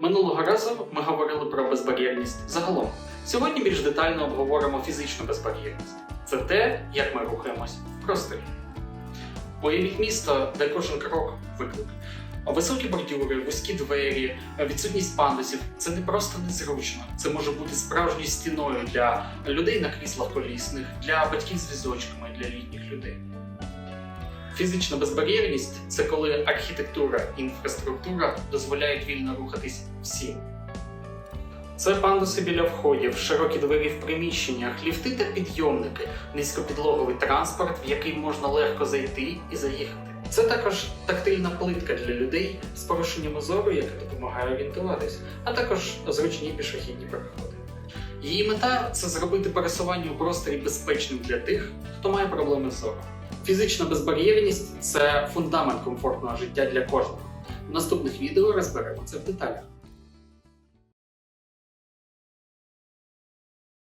Минулого разу ми говорили про безбар'єрність загалом. Сьогодні більш детально обговоримо фізичну безбар'єрність. Це те, як ми рухаємось в просторі. Уявіть місто, де кожен крок виклик. Високі бордюри, вузькі двері, відсутність пандусів це не просто незручно. Це може бути справжньою стіною для людей на кріслах колісних, для батьків з візочками, для літніх людей. Фізична безбар'єрність це коли архітектура і інфраструктура дозволяють вільно рухатись всім. Це пандуси біля входів, широкі двері в приміщеннях, ліфти та підйомники, низькопідлоговий транспорт, в який можна легко зайти і заїхати. Це також тактильна плитка для людей з порушеннями зору, яка допомагає орієнтуватись, а також зручні пішохідні переходи. Її мета це зробити пересування у просторі безпечним для тих, хто має проблеми з зором. Фізична безбар'єрність це фундамент комфортного життя для кожного. В наступних відео розберемо це в деталях.